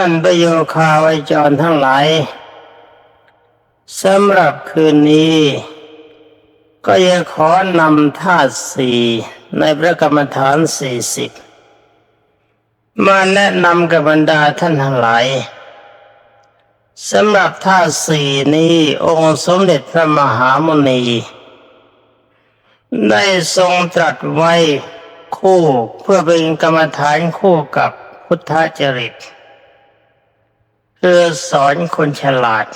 ท่านประโยคาไวจรทั้งหลายสำหรับคืนนี้ ก็ยังขอนำธาตุสี่ในพระกรรมฐานสี่สิบมาแนะนำกับบรรดาท่านทั้งหลายสำหรับธาตุสี่นี้องค์สมเด็จพระมหามุนี ได้ทรงตรัสไว้คู่เพื่อเป็นกรรมฐานคู่กับพุทธจริต คือสอนคนฉลาด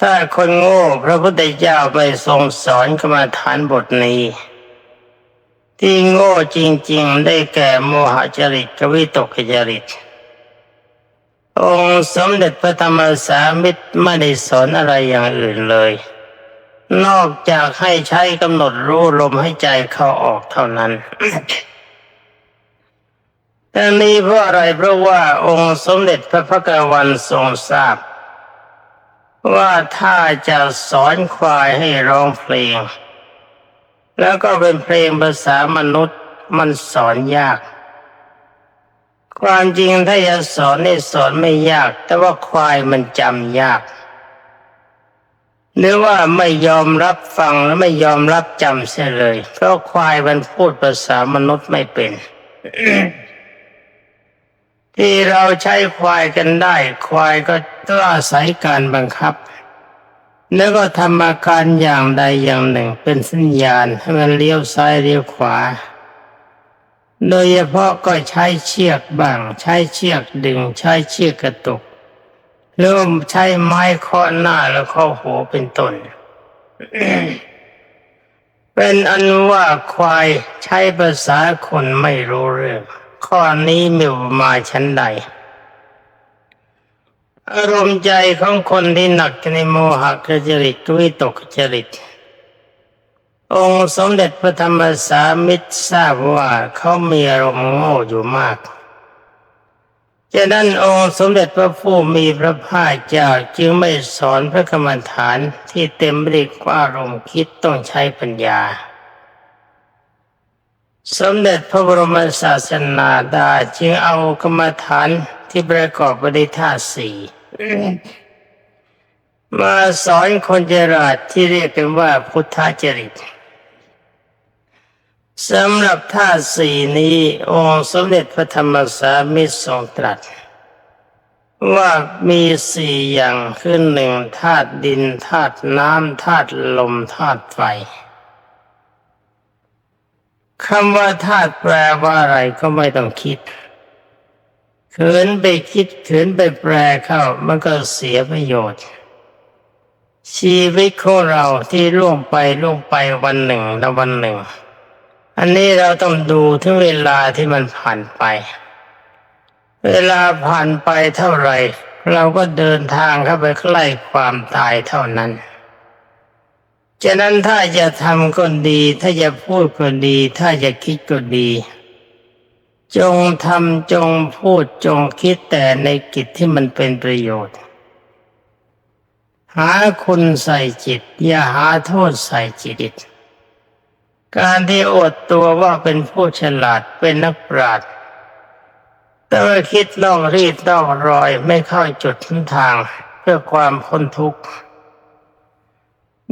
ถ้าคนโง่พระพุทธเจ้าไม่ทรงสอนกรรมฐานบทนี้ ที่โง่จริง ๆ ได้แก่โมหจริตกวิตกจริต องค์สมเด็จพระธรรมสามิตรไม่ได้สอนอะไรอย่างอื่นเลย นอกจากให้ใช้กำหนดรู้ลมให้ใจเข้าออกเท่านั้น แต่นี้เพราะอะไรเพราะว่าองค์สมเด็จพระพักวันทรงทราบ ว่าถ้าจะสอนควายให้ร้องเพลง แล้วก็เป็นเพลงภาษามนุษย์มันสอนยาก ความจริงถ้าจะสอนนี่สอนไม่ยาก แต่ว่าควายมันจำยากหรือว่าไม่ยอมรับฟังและไม่ยอมรับจำเสียเลย เพราะควายมันพูดภาษามนุษย์ไม่เป็น ที่เราใช้ควายกันได้ ควายก็ต้องอาศัยการบังคับ แล้วก็ทำอาการอย่างใดอย่างหนึ่งเป็นสัญญาณให้มันเลี้ยวซ้ายเลี้ยวขวา โดยเฉพาะก็ใช้เชือกบ้าง ใช้เชือกดึง ใช้เชือกกระตุกเริ่มใช้ไม้ข้อหน้าแล้วข้อหัวเป็นต้นเป็นอันว่าควายใช้ภาษาคนไม่รู้เรื่อง ข้อนี้มีมาชั้นใด อารมณ์ใจของคนที่หนักในโมหะกจริตวิตกจริต องค์สมเด็จพระธรรมสามิตรทราบว่าเขามีอารมณ์โง่อยู่มากจะนั้นองค์สมเด็จพระผู้มีพระภาคเจ้าจึงไม่สอนพระกรรมฐานที่เต็มไปด้วยอารมณ์คิดต้องใช้ปัญญา สมเด็จพระบรมศาสนาดาจึงเอากรรมฐานที่ประกอบไปด้วยธาตุสี่มาสอนคนเจราชที่เรียกกันว่าพุทธจริตสำหรับธาตุสี่นี้ องค์สมเด็จพระธรรมสามิตรทรงตรัส ว่ามีสี่อย่างคือหนึ่งธาตุดินธาตุน้ำธาตุลมธาตุไฟ คำว่าธาตุแปลว่าอะไรก็ไม่ต้องคิดเขินไปคิดเขินไปแปลเข้า มันก็เสียประโยชน์ ชีวิตของเราที่ล่วงไปล่วงไปวันหนึ่งแล้ววันหนึ่ง อันนี้เราต้องดูถึงเวลาที่มันผ่านไป เวลาผ่านไปเท่าไหร่ เราก็เดินทางเข้าไปใกล้ความตายเท่านั้น ฉะนั้นถ้าจะทำก็ดี ถ้าจะพูดก็ดี ถ้าจะคิดก็ดี จงทำจงพูดจงคิดแต่ในกิจที่มันเป็นประโยชน์ หาคุณใส่จิต อย่าหาโทษใส่จิต การที่อดตัวว่าเป็นผู้ฉลาดเป็นนักปราชญ์แต่ว่าคิดล่องรีดล่องรอยไม่เข้าจุดทางเพื่อความพ้นทุกข์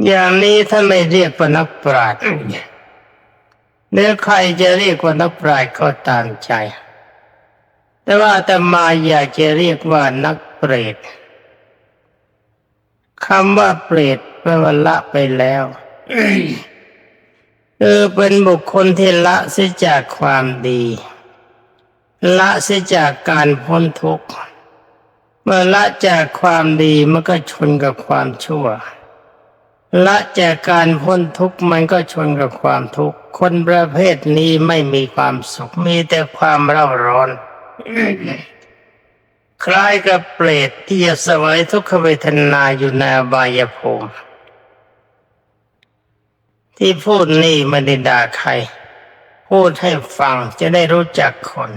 อย่างนี้ถ้าไม่เรียกว่านักปราชญ์เนื้อใครจะเรียกว่านักปราชญ์ก็ตามใจ แต่ว่าแต่มาอยากจะเรียกว่านักเปรตคำว่าเปรตแปลว่าละไปแล้วเออเป็นบุคคลที่ละเสียจากความดี ละเสียจากการพ้นทุกข์เมื่อละจากความดีมันก็ชนกับความชั่ว ละจากการพ้นทุกข์มันก็ชนกับความทุกข์ คนประเภทนี้ไม่มีความสุขมีแต่ความเร่าร้อน คล้ายกับเปรตที่จะสวยทุกขเวทนาอยู่ในบายภูมิที่พูดนี่ไม่ได้ด่าใคร พูดให้ฟังจะได้รู้จักคน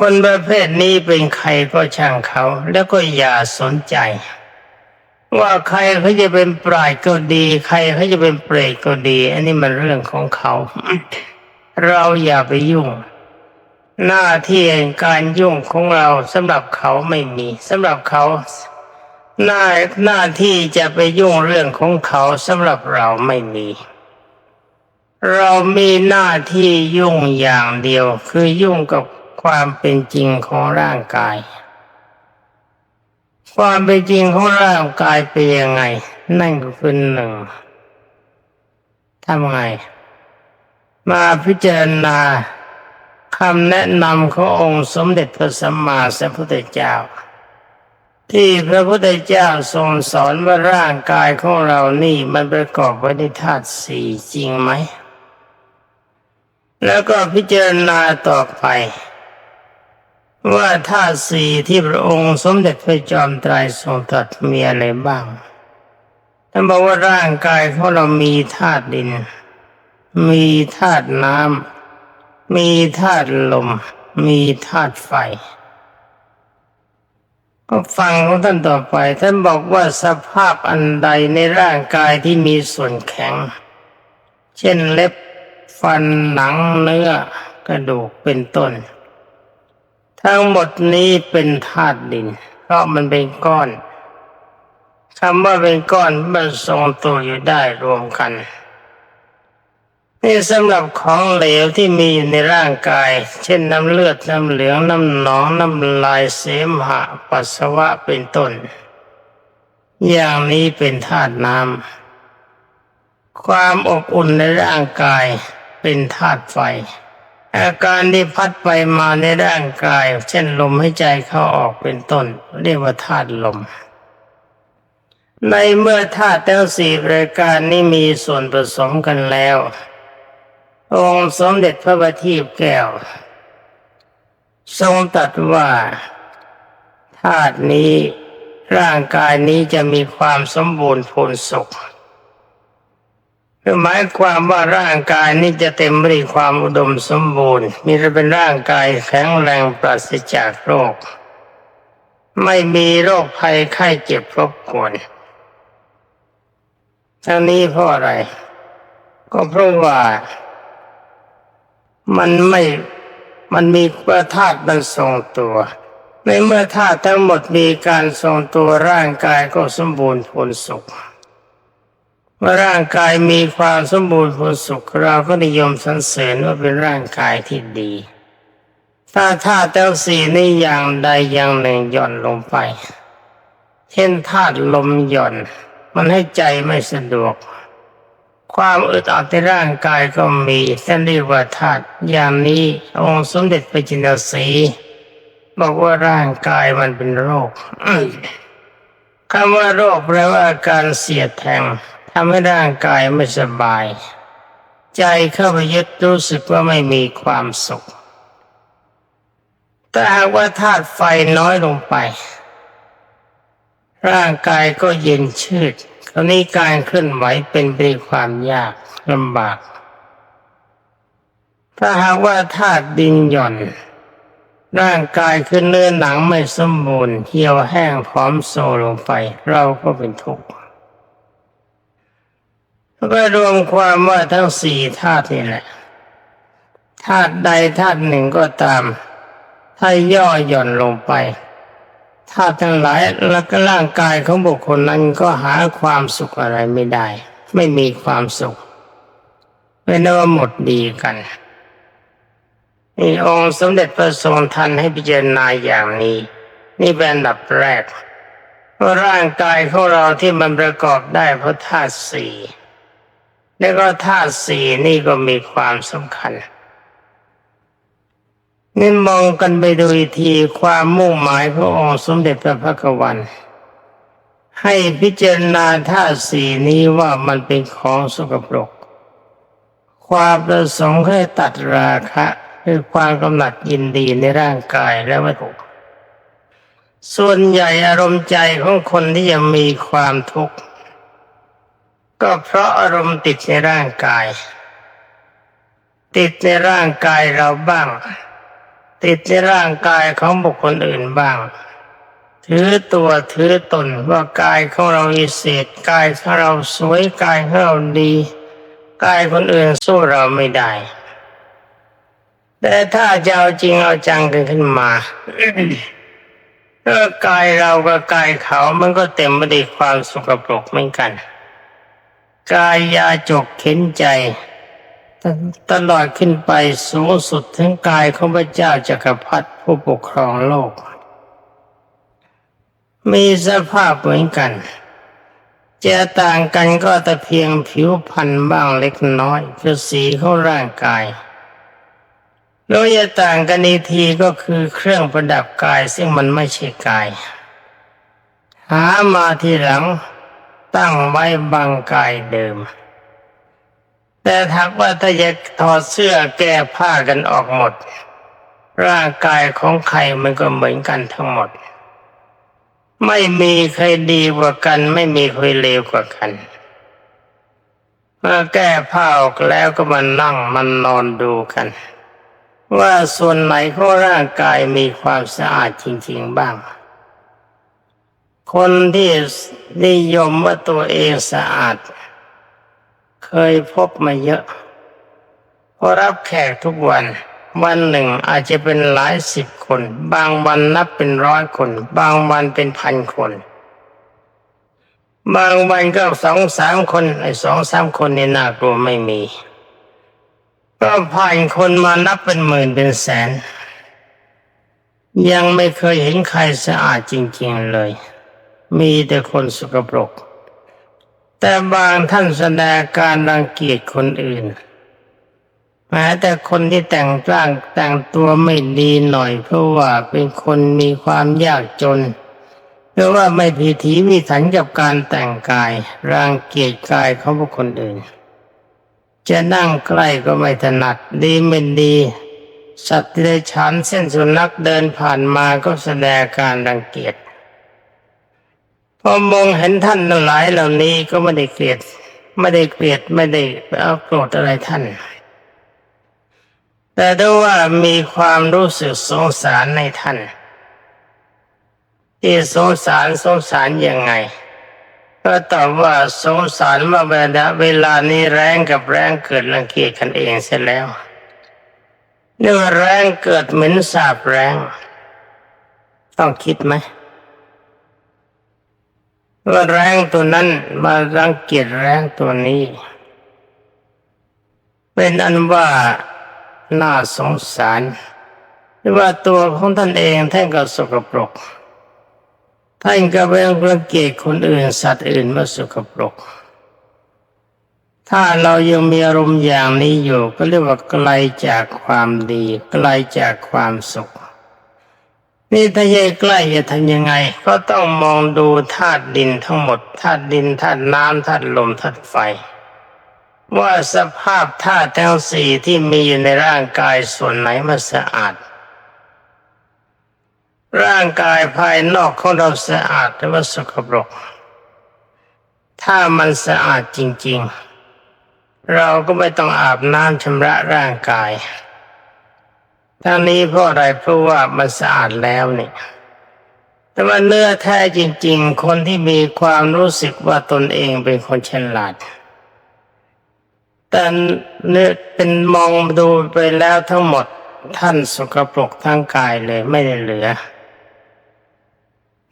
คนประเภทนี้เป็นใครก็ช่างเขา แล้วก็อย่าสนใจ ว่าใครเขาจะเป็นปลายก็ดี ใครเขาจะเป็นเปรตก็ดี อันนี้มันเรื่องของเขา เราอย่าไปยุ่ง หน้าที่การยุ่งของเราสำหรับเขาไม่มีสำหรับเขาหน้าหน้าที่จะไปยุ่งเรื่องของเขาสำหรับเราไม่มี เรามีหน้าที่ยุ่งอย่างเดียว คือยุ่งกับความเป็นจริงของร่างกาย ความเป็นจริงของร่างกายเป็นยังไง นั่นก็คือหนึ่งทำไง มาพิจารณาคำแนะนำขององค์สมเด็จพระสัมมาสัมพุทธเจ้า ที่พระพุทธเจ้าทรงสอนว่าร่างกายของเรานี่มันประกอบไว้ในธาตุสี่จริงไหม แล้วก็พิจารณาต่อไป ว่าธาตุสี่ที่พระองค์สมเด็จพระจอมไตรทรงตรัสมีอะไรบ้าง ท่านบอกว่าร่างกายของเรามีธาตุดิน มีธาตุน้ำ มีธาตุลม มีธาตุไฟ ก็ฟังของท่านต่อไป ท่านบอกว่าสภาพอันใดในร่างกายที่มีส่วนแข็ง เช่นเล็บ ฟันหนังเนื้อกระดูกเป็นต้น ทั้งหมดนี้เป็นธาตุดิน เพราะมันเป็นก้อนคำว่าเป็นก้อนมันทรงตัวอยู่ได้รวมกัน นี่สำหรับของเหลวที่มีอยู่ในร่างกาย เช่นน้ำเลือดน้ำเหลืองน้ำหนองน้ำลายเสมหะ ปัสสาวะเป็นต้น อย่างนี้เป็นธาตุน้ำความอบอุ่นในร่างกายเป็นธาตุไฟ อาการที่พัดไปมาในร่างกาย เช่นลมหายใจเข้าออกเป็นต้น เรียกว่าธาตุลม ในเมื่อธาตุทั้งสี่รายการนี้มีส่วนผสมกันแล้ว องค์สมเด็จพระบัณฑิตแก้ว ทรงตรัสว่าธาตุนี้ร่างกายนี้จะมีความสมบูรณ์พูนสุข หมายความว่าร่างกายนี้จะเต็มไปด้วยความอุดมสมบูรณ์ มีจะเป็นร่างกายแข็งแรงปราศจากโรค ไม่มีโรคภัยไข้เจ็บรบกวนทั้งนี้เพราะอะไร ก็เพราะว่า มันไม่มันมีประธาตุมันทรงตัว ในเมื่อธาตุทั้งหมดมีการทรงตัวร่างกายก็สมบูรณ์ผลสุข เมื่อร่างกายมีความสมบูรณ์ผลสุขเราก็นิยมสรรเสริญว่าเป็นร่างกายที่ดี ถ้าธาตุทั้งสี่นี้อย่างใดอย่างหนึ่งหย่อนลงไป เช่นธาตุลมหย่อน มันให้ใจไม่สะดวก ความอึดอัดในร่างกายก็มีท่านเรียกว่าธาตุอย่างนี้องค์สมเด็จพระจินดาสี บอกว่าร่างกายมันเป็นโรคคำว่าโรคแปลว่าอาการเสียดแทง ทำให้ร่างกายไม่สบาย ใจเข้าไปยึดรู้สึกว่าไม่มีความสุข แต่หากว่าธาตุไฟน้อยลงไป ร่างกายก็เย็นชืดคราวนี้การเคลื่อนไหวเป็นไปด้วยความยากลำบาก ถ้าหากว่าธาตุดินหย่อน ร่างกายคือเนื้อหนังไม่สมบูรณ์เหี่ยวแห้งพร้อมโซลงไป เราก็เป็นทุกข์ ก็รวมความว่าทั้งสี่ธาตุนี่แหละธาตุใดธาตุหนึ่งก็ตาม ถ้าย่อหย่อนลงไปธาตุทั้งหลายแล้วก็ร่างกายของบุคคลนั้นก็หาความสุขอะไรไม่ได้ ไม่มีความสุขเป็นว่าหมดดีกันนี่องค์สมเด็จพระทรงทันให้พิจารณาอย่างนี้ นี่เป็นอันดับแรกว่าร่างกายของเราที่มันประกอบได้เพราะธาตุสี่ แล้วก็ธาตุสี่นี่ก็มีความสำคัญนี่มองกันไปดูทีความมุ่งหมายขององค์สมเด็จพระพักวัน ให้พิจารณาธาตุสี่นี้ว่ามันเป็นของสกปรก ความประสงค์ให้ตัดราคะคือความกำหนัดยินดีในร่างกายและวัตถุส่วนใหญ่อารมณ์ใจของคนที่ยังมีความทุกข์ ก็เพราะอารมณ์ติดในร่างกาย ติดในร่างกายเราบ้าง ติดในร่างกายของบุคคลอื่นบ้าง ถือตัวถือตนว่ากายของเราอิเศษกายของเราสวยกายของเราดีกายคนอื่นสู้เราไม่ได้ แต่ถ้าจะเอาจริงเอาจังกันขึ้นมาเออกายเรากับกายเขามันก็เต็มไปด้วยความสกปรกเหมือนกัน กายยาจกเข็นใจ ตลอดขึ้นไปสูงสุดถึงกายของพระเจ้าจักรพรรดิผู้ปกครองโลก มีสภาพเหมือนกัน จะต่างกันก็แต่เพียงผิวพรรณบ้างเล็กน้อยคือสีของร่างกายแล้วจะต่างกันอีกทีก็คือเครื่องประดับกายซึ่งมันไม่ใช่กาย หามาทีหลัง ตั้งไว้บังกายเดิม แต่ถ้าว่าถ้าจะถอดเสื้อแก้ผ้ากันออกหมด ร่างกายของใครมันก็เหมือนกันทั้งหมด ไม่มีใครดีกว่ากัน ไม่มีใครเลวกว่ากันเมื่อแก้ผ้าออกแล้วก็มานั่งมันนอนดูกัน ว่าส่วนไหนของร่างกายมีความสะอาดจริง ๆ บ้าง คนที่นิยมว่าตัวเองสะอาด เคยพบมาเยอะเพราะรับแขกทุกวัน วันหนึ่งอาจจะเป็นหลายสิบคน บางวันนับเป็นร้อยคน บางวันเป็นพันคน บางวันก็สองสามคนไอ้สองสามคนนี่น่ากลัวไม่มี ก็ผ่านคนมานับเป็นหมื่นเป็นแสน ยังไม่เคยเห็นใครสะอาดจริง ๆเลย มีแต่คนสกปรก แต่บางท่านแสดงการรังเกียจคนอื่นแม้แต่คนที่แต่งร่างแต่งตัวไม่ดีหน่อย เพราะว่าเป็นคนมีความยากจนหรือว่าไม่พิถีพิถันกับการแต่งกายรังเกียจกายของบุคคลอื่น จะนั่งใกล้ก็ไม่ถนัดดีไม่ดี สัตว์ที่ได้ฉันเส้นสุนัขเดินผ่านมาก็แสดงการรังเกียจ พอมองเห็นท่านหลายเหล่านี้ก็ไม่ได้เกลียด ไม่ได้เกลียดไม่ได้เอาโกรธอะไรท่าน แต่ถ้าว่ามีความรู้สึกสงสารในท่าน ที่สงสารสงสารยังไง ก็ตอบว่าสงสารว่าเวลาเวลานี้แรงกับแรงเกิดรังเกียจกันเองเสร็จแล้วเนื่อแรงเกิดเหม็นสาบแรง ต้องคิดไหม ว่าแรงตัวนั้นมารังเกียจแรงตัวนี้ เป็นอันว่าน่าสงสารหรือว่าตัวของท่านเองท่านก็สกปรก ท่านก็เป็นรังเกียจคนอื่นสัตว์อื่นมาสกปรก ถ้าเรายังมีอารมณ์อย่างนี้อยู่ก็เรียกว่าไกลจากความดีไกลจากความสุข นี่ถ้าแยกใกล้จะทำยังไง ก็ต้องมองดูธาตุดินทั้งหมดธาตุดินธาตุน้ำธาตุลมธาตุไฟ ว่าสภาพธาตุทั้งสี่ที่มีอยู่ในร่างกายส่วนไหนมันสะอาด ร่างกายภายนอกของเราสะอาดหรือว่าสกปรก ถ้ามันสะอาดจริง ๆ เราก็ไม่ต้องอาบน้ำชำระร่างกาย ทั้งนี้เพราะอะไรเพราะว่ามันสะอาดแล้วนี่แต่ว่าเนื้อแท้จริง ๆ คนที่มีความรู้สึกว่าตนเองเป็นคนฉลาดแต่เนื้อเป็นมองดูไปแล้วทั้งหมดท่านสกปรกทั้งกายเลยไม่ได้เหลือ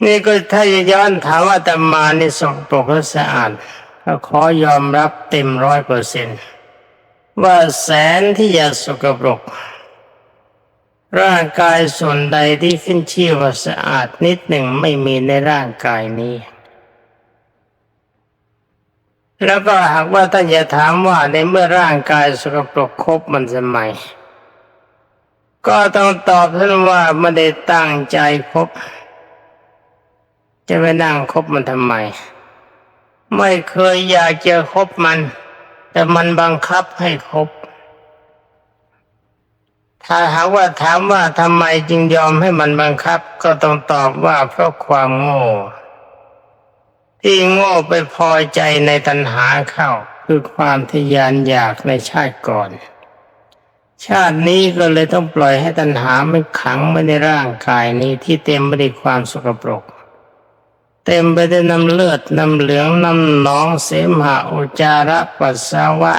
นี่ก็ถ้าจะย้อนถามว่าแต่มานี่สกปรกและสะอาดก็ขอยอมรับเต็มร้อยเปอร์เซนว่าแสนที่จะสกปรก ร่างกายส่วนใดที่ขึ้นชื่อว่าสะอาดนิดหนึ่งไม่มีในร่างกายนี้ แล้วก็หากว่าท่านจะถามว่าในเมื่อร่างกายสกปรกครบมันสมัย ก็ต้องตอบท่านว่าไม่ได้ตั้งใจครบจะไปนั่งคบมันทำไม ไม่เคยอยากจะคบมัน แต่มันบังคับให้คบ ถ้าหากว่าถามว่าทำไมจึงยอมให้มันบังคับ ก็ต้องตอบว่าเพราะความโง่ ที่โง่ไปพอใจในตัณหาเข้า คือความทยานอยากในชาติก่อน ชาตินี้ก็เลยต้องปล่อยให้ตัณหามันขังไว้ในร่างกายนี้ที่เต็มไปด้วยความสกปรก เต็มไปด้วยน้ำเลือดน้ำเหลืองน้ำหนองเสมหะอุจจาระปัสสาวะ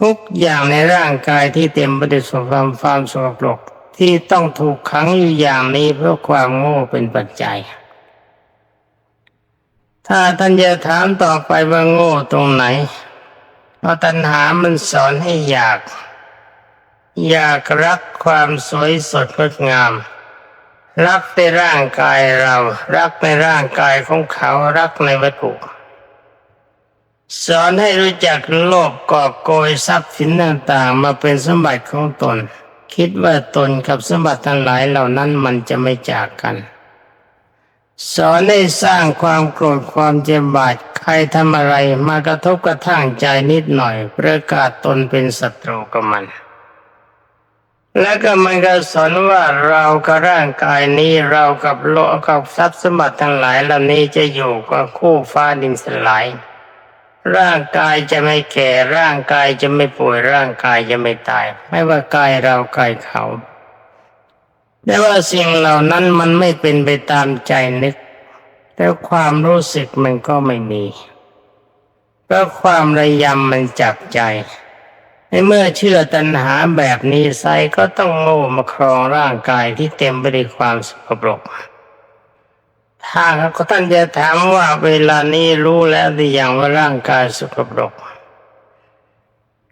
ทุกอย่างในร่างกายที่เต็มไปด้วยสความความสกปรกที่ต้องถูกขังอยู่อย่างนี้เพราะความโง่เป็นปัจจัย ถ้าท่านจะถามต่อไปว่าโง่ตรงไหน เพราะตัณหามันสอนให้อยาก อยากรักความสวยสดงดงาม รักในร่างกายเรา รักในร่างกายของเขา รักในวัตถุ สอนให้รู้จักโลภกอบโกยทรัพย์สินต่างๆ มาเป็นสมบัติของตน คิดว่าตนกับสมบัติทั้งหลายเหล่านั้นมันจะไม่จากกัน สอนให้สร้างความโกรธความเจ็บบาดใครทำอะไรมากระทบกระทั่งใจนิดหน่อย ประกาศตนเป็นศัตรูกับมัน และก็มันก็สอนว่าเรากับร่างกายนี้เรากับโลกกับทรัพย์สมบัติทั้งหลายเหล่านี้จะอยู่กับคู่ฟ้าดินสลาย ร่างกายจะไม่แก่ร่างกายจะไม่ป่วยร่างกายจะไม่ตาย ไม่ว่ากายเรากายเขาแต่ว่าสิ่งเหล่านั้นมันไม่เป็นไปตามใจนึกแต่ความรู้สึกมันก็ไม่มีเพราะความระยำมันจับใจในเมื่อเชื่อตัณหาแบบนี้ไซก็ต้องโง่มาครองร่างกายที่เต็มไปด้วยความสกปรก ถ้าเขาท่านจะถามว่าเวลานี้รู้แล้วหรือยังว่าร่างกายสกปรก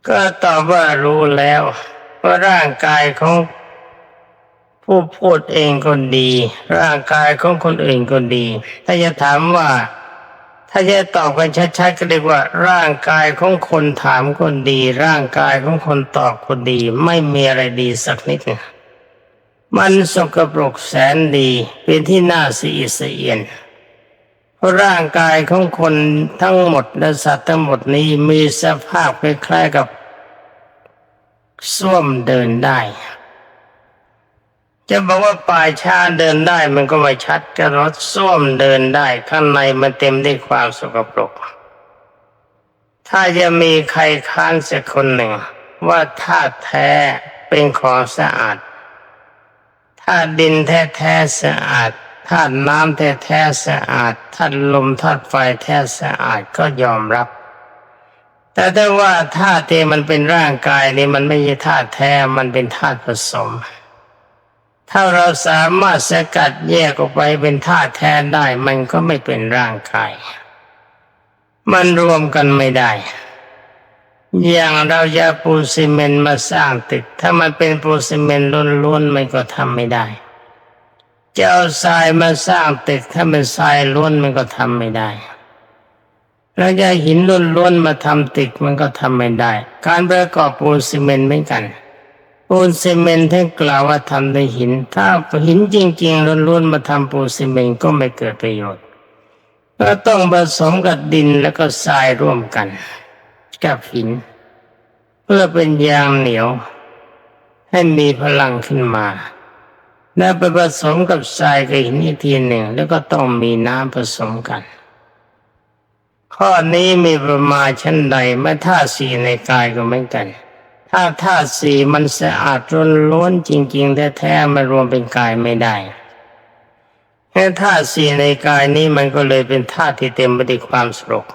ก็ตอบว่ารู้แล้วว่าร่างกายของผู้พูดเองก็ดี ร่างกายของคนอื่นก็ดี ถ้าจะถามว่า ถ้าจะตอบกันชัดๆก็เรียกว่า ร่างกายของคนถามคนดี ร่างกายของคนตอบคนดี ไม่มีอะไรดีสักนิดหนึ่ง มันสกปรกแสนดีเป็นที่น่าสีเสียนเพราะร่างกายของคนทั้งหมดและสัตว์ทั้งหมดนี้มีสภาพคล้ายๆกับส้วมเดินได้ จะบอกว่าป่ายชาเดินได้มันก็ไม่ชัดกระรถส้วมเดินได้ ข้างในมันเต็มด้วยความสกปรก ถ้าจะมีใครค้านสักคนหนึ่ง ว่าธาตุแท้เป็นของสะอาด ธาตุดินแท้แท้ๆสะอาดธาตุน้ำแท้แท้ๆสะอาดธาตุลมธาตุไฟแท้สะอาดก็ยอมรับ แต่ถ้าว่าธาตุที่มันเป็นร่างกายนี่มันไม่ใช่ธาตุแท้มันเป็นธาตุผสม ถ้าเราสามารถสกัดแยกออกไปเป็นธาตุแท้ได้ มันก็ไม่เป็นร่างกาย มันรวมกันไม่ได้ อย่างเราจะปูซีเมนต์มาสร้างตึก ถ้ามันเป็นปูซีเมนต์ล้วนๆมันก็ทำไม่ได้จะเอาทรายมาสร้างตึก ถ้าเป็นทรายล้วนมันก็ทำไม่ได้เราจะหินล้วนๆมาทำตึกมันก็ทำไม่ได้ การประกอบปูนซีเมนต์เหมือนกัน ปูนซีเมนต์ท่านกล่าวว่าทำด้วยหิน ถ้าหินจริงๆล้วนๆมาทำปูนซีเมนต์ก็ไม่เกิดประโยชน์ ก็ต้องผสมกับดินแล้วก็ทรายร่วมกัน กับหิน เพื่อเป็นยางเหนียว ให้มีพลังขึ้นมาแล้วไปผสมกับทรายกับหินอีกทีหนึ่ง แล้วก็ต้องมีน้ำผสมกัน ข้อนี้มีประมาณชั้นใดเมื่อธาตุสีในกายก็เหมือนกัน ถ้าธาตุสีมันสะอาดล้วนจริง ๆ แท้ๆมารวมเป็นกายไม่ได้แค่ธาตุสี่ในกายนี้มันก็เลยเป็นธาตุที่เต็มไปด้วยความสกปรก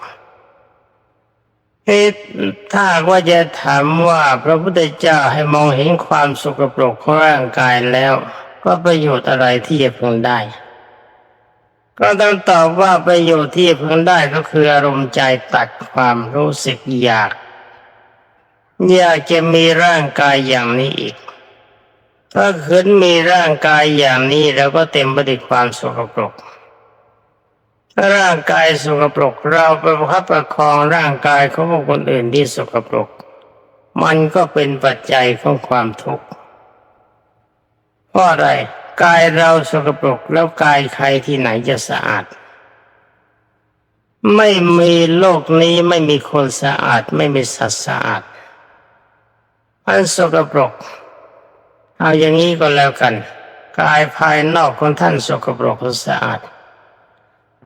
ถ้าว่าจะถามว่าพระพุทธเจ้าให้มองเห็นความสกปรกของร่างกายแล้ว ก็ประโยชน์อะไรที่จะพึงได้ ก็ต้องตอบว่าประโยชน์ที่พึงได้ก็คืออารมณ์ใจตัดความรู้สึกอยาก อยากจะมีร่างกายอย่างนี้อีกถ้าขืนมีร่างกายอย่างนี้เราก็เต็มไปด้วยความสกปรก ถ้าร่างกายสกปรก เราไปประคับประคองร่างกายของคนอื่นที่สกปรก มันก็เป็นปัจจัยของความทุกข์เพราะอะไรกายเราสกปรกแล้วกายใครที่ไหนจะสะอาด ไม่มีโลกนี้ไม่มีคนสะอาด ไม่มีสัตว์สะอาดมันสกปรก เอาอย่างนี้ก็แล้วกัน กายภายนอกของท่านสกปรกสะอาด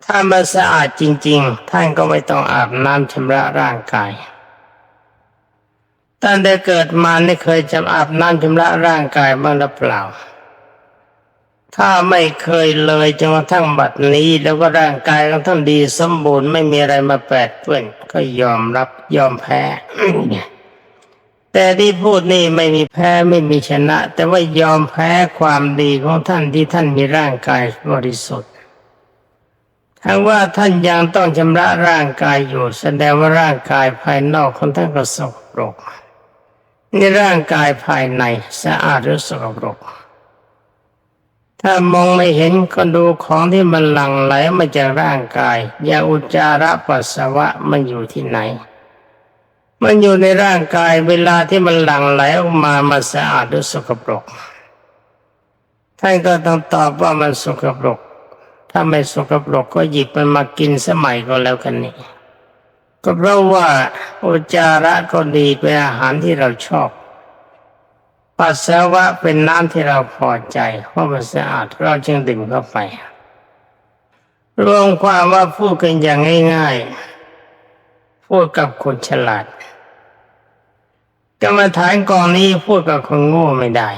ถ้ามันสะอาดจริง ๆ ท่านก็ไม่ต้องอาบน้ำชำระร่างกายตั้งแต่เกิดมาไม่เคยจะอาบน้ำชำระร่างกายบ้างหรือเปล่า ถ้าไม่เคยเลยจนกระทั่งบัดนี้ แล้วก็ร่างกายของท่านดีสมบูรณ์ไม่มีอะไรมาแปดเปื้อนก็ยอมรับยอมแพ้แต่ที่พูดนี่ไม่มีแพ้ไม่มีชนะ แต่ว่ายอมแพ้ความดีของท่านที่ท่านมีร่างกายบริสุทธิ์ ถ้าว่าท่านยังต้องชำระร่างกายอยู่ แสดงว่าร่างกายภายนอกของท่านก็สกปรกนี่ร่างกายภายในสะอาดหรือสกปรก ถ้ามองไม่เห็นก็ดูของที่มันหลั่งไหลมาจากร่างกายยาอุจจาระปัสสาวะมันอยู่ที่ไหน มันอยู่ในร่างกายเวลาที่มันหลั่งไหลออกมามันสะอาดหรือสกปรกท่านก็ต้องตอบว่ามันสกปรก ถ้าไม่สกปรกก็หยิบมันมากินสมัยก็แล้วกันนี่ ก็เพราะว่าอุจาระก็ดีเป็นอาหารที่เราชอบ ปัสสาวะเป็นน้ำที่เราพอใจเพราะมันสะอาดเราจึงดื่มเข้าไป รวมความว่าพูดกันอย่างง่ายๆ พูดกับคนฉลาดกรรมฐานกองนี้พูดกับคนโง่ไม่ได้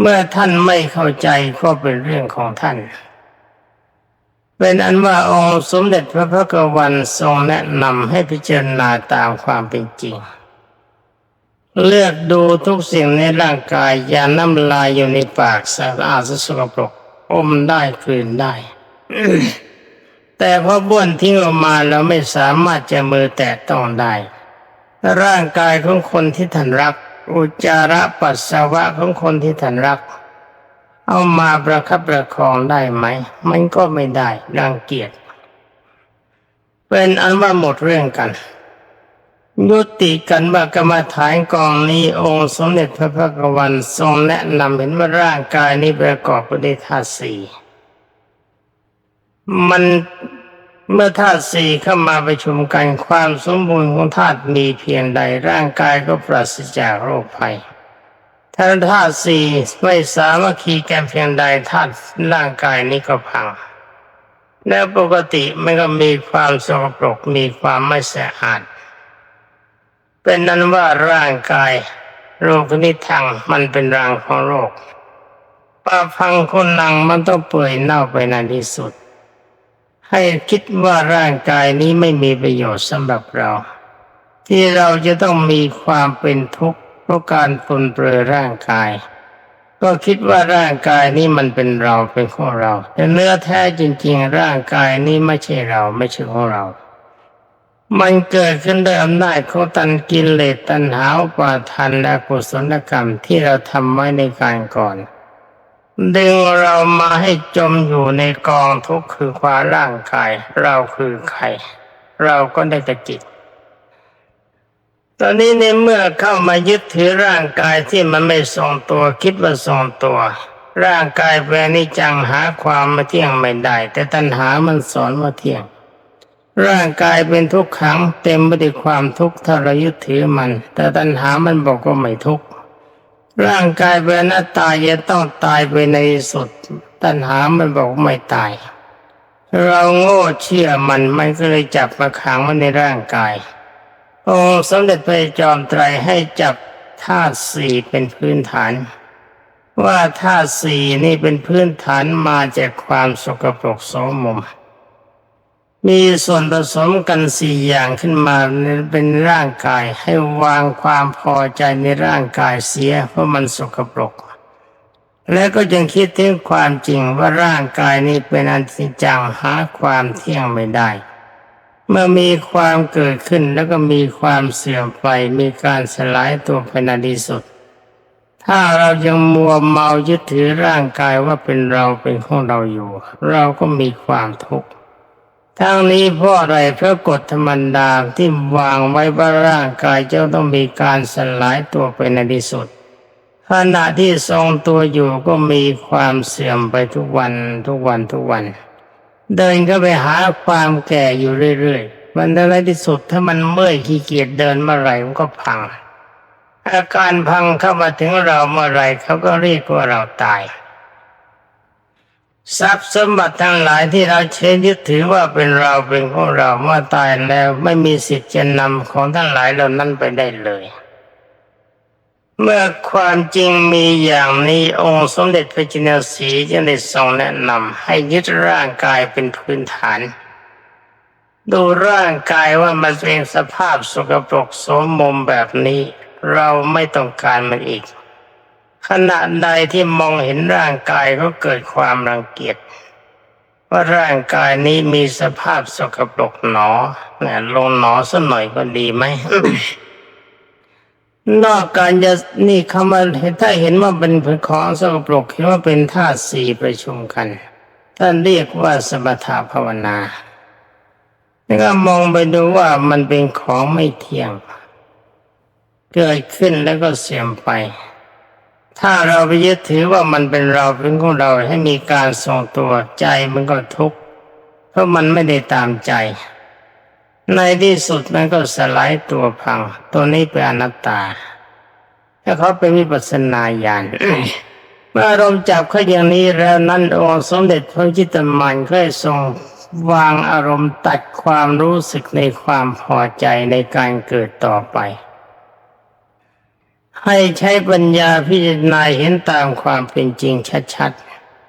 เมื่อท่านไม่เข้าใจก็เป็นเรื่องของท่าน เป็นอันว่าองค์สมเด็จพระพุทธวันทรงแนะนำให้พิจารณาตามความเป็นจริง เลือกดูทุกสิ่งในร่างกายอย่าน้ำลายอยู่ในปากสะอาดสกปรกอมได้กลืนได้ แต่พอบ้วนทิ้งออกมาเราไม่สามารถจะมือแตะต้องได้ ร่างกายของคนที่ท่านรัก อุจจาระปัสสาวะของคนที่ท่านรัก เอามาประคับประคองได้ไหม มันก็ไม่ได้รังเกียจเป็นอันว่าหมดเรื่องกัน ยุติกันว่ากรรมฐานกองนี้องค์สมเด็จพระพักวันทรงแนะนำเห็นว่าร่างกายนี้ประกอบไปด้วยธาตุสี่มัน เมื่อธาตุสี่เข้ามาประชุมกันความสมบูรณ์ของธาตุมีเพียงใดร่างกายก็ปราศจากโรคภัยถ้าธาตุสี่ไม่สามัคคีกันเพียงใดธาตุร่างกายนี้ก็พัง แล้วปกติมันก็มีความสกปรกมีความไม่สะอาด เป็นนั้นว่าร่างกายโรคนิทังมันเป็นรังของโรคปาพังคนนังมันต้องเปื่อยเน่าไปนานที่สุด ให้คิดว่าร่างกายนี้ไม่มีประโยชน์สำหรับเรา ที่เราจะต้องมีความเป็นทุกข์เพราะการปนเปลือยร่างกาย ก็คิดว่าร่างกายนี้มันเป็นเราเป็นของเรา แต่เนื้อแท้จริง ๆ ร่างกายนี้ไม่ใช่เราไม่ใช่ของเรา มันเกิดขึ้นด้วยอำนาจของตันกิเลสตัณหาอุปาทานและกุศลกรรมที่เราทำไว้ในการก่อน ดึงเรามาให้จมอยู่ในกองทุกข์คือความร่างกาย เราคือใคร เราก็ได้แต่จิต ตอนนี้ในเมื่อเข้ามายึดถือร่างกายที่มันไม่ทรงตัว คิดว่าทรงตัว ร่างกายแปลนิจังหาความมาเที่ยงไม่ได้ แต่ตัณหามันสอนว่าเที่ยง ร่างกายเป็นทุกขังเต็มไปด้วยความทุกข์ถ้าเรายึดถือมัน แต่ตัณหามันบอกว่าไม่ทุกข์ ร่างกายเป็นอนัตตาจะต้องตายไปในสุด ตัณหามันบอกไม่ตาย เราโง่เชื่อมันมันก็เลยจับมาขังไว้ในร่างกายองค์สมเด็จพระจอมไตรให้จับธาตุสี่เป็นพื้นฐาน ว่าธาตุสี่นี่เป็นพื้นฐานมาจากความสกปรกโสมม มีส่วนผสมกันสี่อย่างขึ้นมาเป็นร่างกายให้วางความพอใจในร่างกายเสียเพราะมันสกปรก และก็ยังคิดถึงความจริงว่าร่างกายนี้เป็นอันที่จังหาความเที่ยงไม่ได้ เมื่อมีความเกิดขึ้นแล้วก็มีความเสื่อมไปมีการสลายตัวภายในที่สุด ถ้าเรายังมัวเมายึดถือร่างกายว่าเป็นเราเป็นของเราอยู่ เราก็มีความทุกข์ ทั้งนี้เพราะอะไรเพราะกฎธรรมดาที่วางไว้ว่าร่างกายเจะต้องมีการสลายตัวไปในที่สุดขณะที่ทรงตัวอยู่ก็มีความเสื่อมไปทุกวันทุกวันทุกวัน เดินก็ไปหาความแก่อยู่เรื่อยๆ มันในที่สุดถ้ามันเมื่อยขี้เกียจเดินเมื่อไหร่มันก็พัง อาการพังเข้ามาถึงเราเมื่อไหร่เขาก็เรียกว่าเราตาย ทรัพย์สมบัติทั้งหลายที่เราเชยึดถือว่าเป็นเราเป็นของเราเมื่อตายแล้วไม่มีสิทธิ์จะนำของทั้งหลายเหล่านั้นไปได้เลย เมื่อความจริงมีอย่างนี้องค์สมเด็จพระจินสีจึงได้ทรงแนะนำให้ยึดร่างกายเป็นพื้นฐาน ดูร่างกายว่ามันเป็นสภาพสกปรกโสมมแบบนี้ เราไม่ต้องการมันอีก ขณะใดที่มองเห็นร่างกายก็เกิดความรังเกียจว่าร่างกายนี้มีสภาพสกปรกหนอเนี่ยลงหนอสักหน่อยก็ดีไหมนอกการจะนี่คำว่าถ้าเห็นว่าเป็นของสกปรกเห็นว่าเป็นธาตุสี่ประชุมกัน ท่านเรียกว่าสมถภาวนาแล้วก็มองไปดูว่ามันเป็นของไม่เที่ยง เกิดขึ้นแล้วก็เสื่อมไป ถ้าเราไปยึดถือว่ามันเป็นเราเป็นของเราให้มีการทรงตัวใจมันก็ทุกข์เพราะมันไม่ได้ตามใจ ในที่สุดมันก็สลายตัวพัง ตัวนี้เป็นอนัตตา ถ้าเขาเป็นวิปัสสนาญาณเมื่ออารมณ์จับเขาอย่างนี้แล้วนั้นองค์สมเด็จพระจิตตมันก็ทรงวางอารมณ์ตัดความรู้สึกในความพอใจในการเกิดต่อไป ให้ใช้ปัญญาพิจารณาเห็นตามความเป็นจริงชัด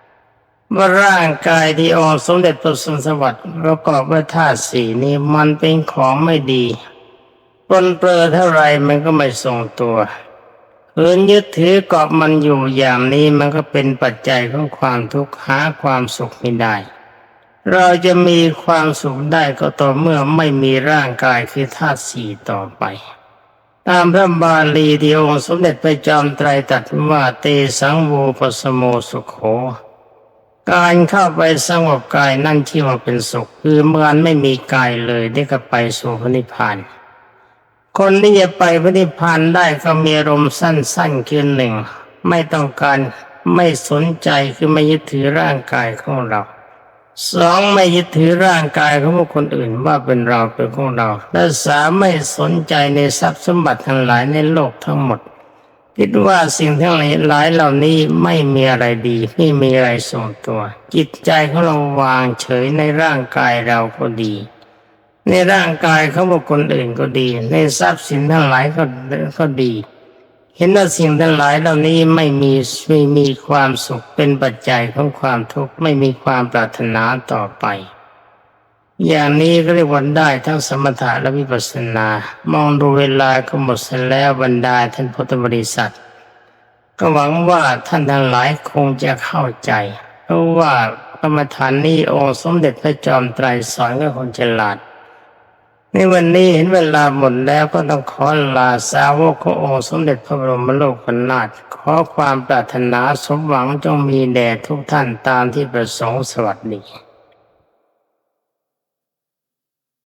ๆว่าร่างกายที่องค์สมเด็จพระสุนสวัสดิ์ประกอบด้วยธาตุสี่นี้มันเป็นของไม่ดีปนเปื้อเท่าไรมันก็ไม่ทรงตัวเอินยึดถือเกาะมันอยู่อย่างนี้มันก็เป็นปัจจัยของความทุกข์หาความสุขไม่ได้ เราจะมีความสุขได้ก็ต่อเมื่อไม่มีร่างกายคือธาตุสี่ต่อไป ตามพระบาลีที่องค์สมเด็จพระจอมไตรตรัสว่าเตสังโวปสโมสุขโข การเข้าไปสงบกายนั่นที่ว่าเป็นสุข คือเมื่อไม่มีกายเลยได้ก็ไปสู่พระนิพพานคนที่จะไปพระนิพพานได้ก็มีอารมณ์สั้นๆคือหนึ่ง ไม่ต้องการไม่สนใจคือไม่ยึดถือร่างกายของเรา สองไม่ยึดถือร่างกายของบุคคลอื่นว่าเป็นเราเป็นของเรา และสามไม่สนใจในทรัพย์สมบัติทั้งหลายในโลกทั้งหมด คิดว่าสิ่งทั้งหลายเหล่านี้ไม่มีอะไรดีไม่มีอะไรทรงตัว จิตใจของเราวางเฉยในร่างกายเราก็ดี ในร่างกายของบุคคลอื่นก็ดี ในทรัพย์สินทั้งหลายก็ก็ดี เห็นว่าสิ่งทั้งหลายเหล่านี้ไม่มีไม่มีความสุขเป็นปัจจัยของความทุกข์ไม่มีความปรารถนาต่อไป อย่างนี้ก็เรียกว่าได้ทั้งสมถะและวิปัสสนา มองดูเวลาก็หมดเสแล้วบรรดาท่านพุทธบริษัท ก็หวังว่าท่านทั้งหลายคงจะเข้าใจ เพราะว่ากรรมฐานนี้องค์สมเด็จพระจอมไตรสอนก็คนฉลาด ในวันนี้เห็นเวลาหมดแล้วก็ต้องขอลาสาวกขององค์สมเด็จพระบรมโลกนาถขอความปรารถนาสมหวังจงมีแด่ทุกท่านตามที่ประสงค์สวัสดี